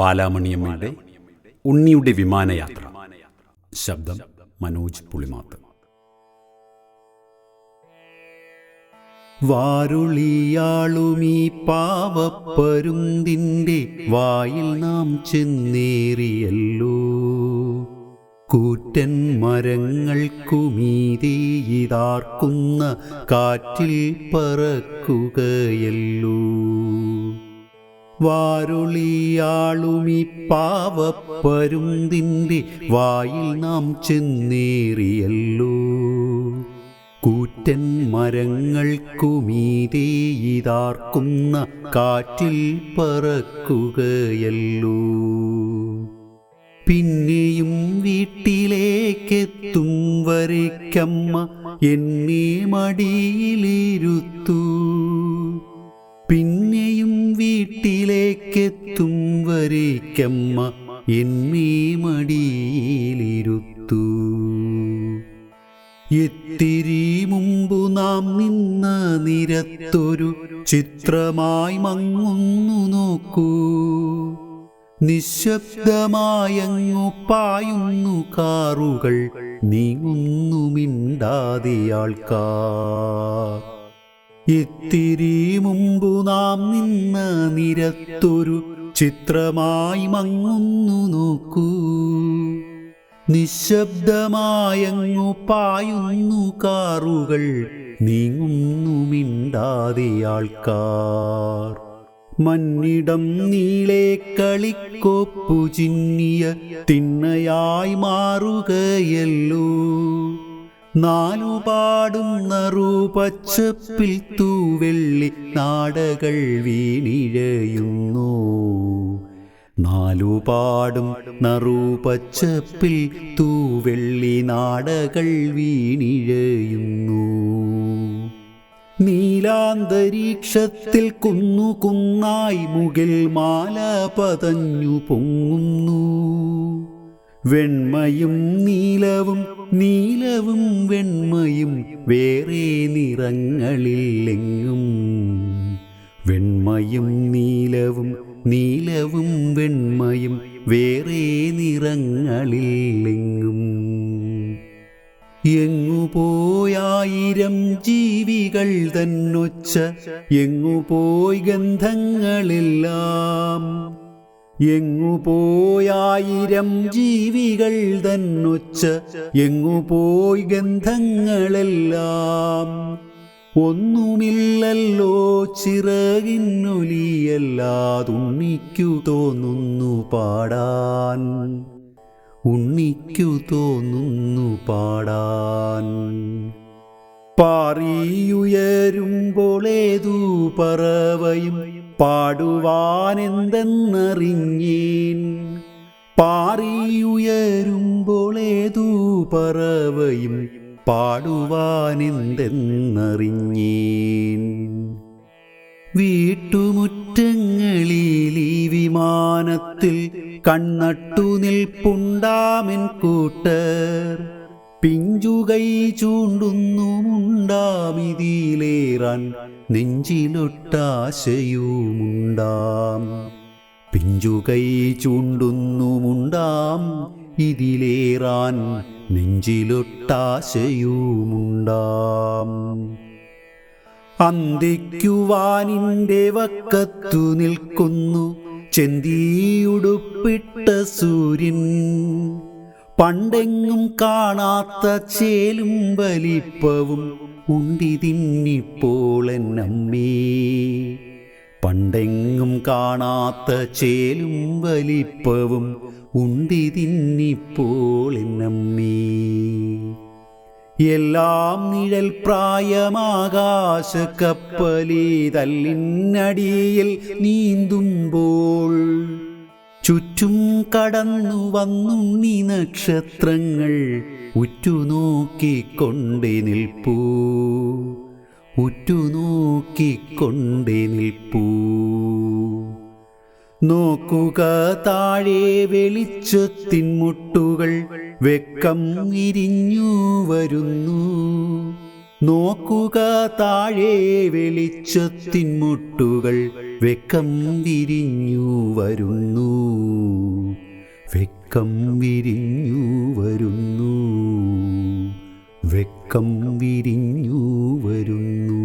ബാലാമണിയമ്മയുടെ ഉണ്ണിയുടെ വിമാനയാത്ര. ശബ്ദം മനോജ് പുളിമാത്ത്. വാരുളിയാളുമീ പാവപ്പരുന്തിന്റെ വായിൽ നാം ചെന്നേറിയല്ലോ. കൂറ്റൻ മരങ്ങൾക്കുമീതെ ഇതാർക്കുന്ന കാറ്റിൽ പറക്കുകയല്ലോ. വാരുളിയാളുമീ പാവപ്പരുന്തിന്റെ വായിൽ നാം ചെന്നേറിയല്ലോ. കൂറ്റൻ മരങ്ങൾക്കുമീതേയിതാർക്കുന്ന കാറ്റിൽ പറക്കുകയല്ലോ. പിന്നെയും വീട്ടിലേക്കെത്തും വരയ്ക്കമ്മ എന്നെ മടിയിലിരുത്തു. പിന്നെയും വീട്ടിലേക്കെത്തും വരേക്കമ്മ എന്നീ മടിയിലിരുത്തു എത്തിരി മുമ്പു നാം നിന്ന നിരത്തൊരു ചിത്രമായി മങ്ങുന്നു നോക്കൂ. നിശബ്ദമായങ്ങു പായുന്നു കാറുകൾ നീങ്ങുന്നു മിണ്ടാതെ ആൾക്കാർ. എത്തിരി മുമ്പു നാം നിന്ന നിരത്തൊരു ചിത്രമായി മങ്ങുന്നു നോക്കൂ. നിശബ്ദമായങ്ങു പായുന്നു കാറുകൾ നീങ്ങുന്നു മിണ്ടാതെ ആൾക്കാർ. മന്നിടം നീളെ കളിക്കൊപ്പു ചിന്നിയ തിണ്ണയായി മാറുകയല്ലോ. നാലുപാടും നറുപച്ചപ്പിൽ തൂവെള്ളി നാടകൾ വീണിഴയുന്നു. നാലുപാടും നറുപച്ചപ്പിൽ തൂവെള്ളി നാടകൾ വീണിഴയുന്നു. നീലാന്തരീക്ഷത്തിൽ കുന്നു കുന്നായി മുകിൽ മാല പതഞ്ഞു പൊങ്ങുന്നു. വെണ്മയും നീലവും നീലവും വെണ്മയും വേറെ നിറങ്ങളില്ലെങ്ങും. വെണ്മയും നീലവും നീലവും വെണ്മയും വേറെ നിറങ്ങളില്ലെങ്ങും. എങ്ങുപോയായിരം ജീവികൾ തന്നൊച്ച എങ്ങുപോയി ഗന്ധങ്ങളെല്ലാം എങ്ങുപോയായിരം ജീവികൾ തന്നൊച്ച എങ്ങുപോയി ഗന്ധങ്ങളെല്ലാം? ഒന്നുമില്ലല്ലോ ചിറകിന്നൊലിയല്ലാതുണ്ണിക്കു തോന്നുന്നു പാടാൻ. ഉണ്ണിക്കു തോന്നുന്നു പാടാൻ. പാറിയുയരുമ്പോളേതു പറവയും പാടുവാനെന്തെന്നറിഞ്ഞേൻ. പാറിയുയരുമ്പോളേതു പറവയും പാടുവാനെന്തെന്നറിഞ്ഞീൻ. വീട്ടുമുറ്റങ്ങളിൽ ഈ വിമാനത്തിൽ കണ്ണട്ടു നിൽപ്പുണ്ടാമിൻ കൂട്ടർ പിഞ്ചുകൈ ചൂണ്ടുന്നു മുണ്ടാമിതിയിലേറാൻ നെഞ്ചിലൊട്ടാശയുമുണ്ടാം. പിഞ്ചുകൈ ചൂണ്ടുന്നു മുണ്ടാം ഇതിലേറാൻ നെഞ്ചിലൊട്ടാശയുമുണ്ടാം. അന്തിക്കുവാനിന്റെ വക്കത്തു നിൽക്കുന്നു ചെന്തിയുടുപ്പിട്ട സൂര്യൻ. പണ്ടെങ്ങും കാണാത്ത ചേലും വലിപ്പവും ഉണ്ടി തിന്നിപ്പോളെന്നമ്മേ പണ്ടെങ്ങും കാണാത്ത ചേലും വലിപ്പവും ഉണ്ടി തിന്നിപ്പോളെന്നമ്മേ എല്ലാം നിഴൽ പ്രായമാകാശ കപ്പലി തല്ലിന്നടിയിൽ നീന്തുമ്പോൾ ചുറ്റും കടന്നു വന്നുണ്ണി നക്ഷത്രങ്ങൾ ഉറ്റുനോക്കിക്കൊണ്ടേ നിൽപ്പൂ. ഉറ്റുനോക്കിക്കൊണ്ടേ നിൽപ്പൂ. നോക്കുക താഴെ വെളിച്ചത്തിൻ മുട്ടുകൾ വെക്കം ഇരിഞ്ഞു വരുന്നു. നോക്കുക താഴെ വെളിച്ചത്തിൻ മുട്ടുകൾ വെക്കം വിരിഞ്ഞു വരുന്നു. വെക്കം വിരിഞ്ഞു വരുന്നു. വെക്കം വിരിഞ്ഞു വരുന്നു.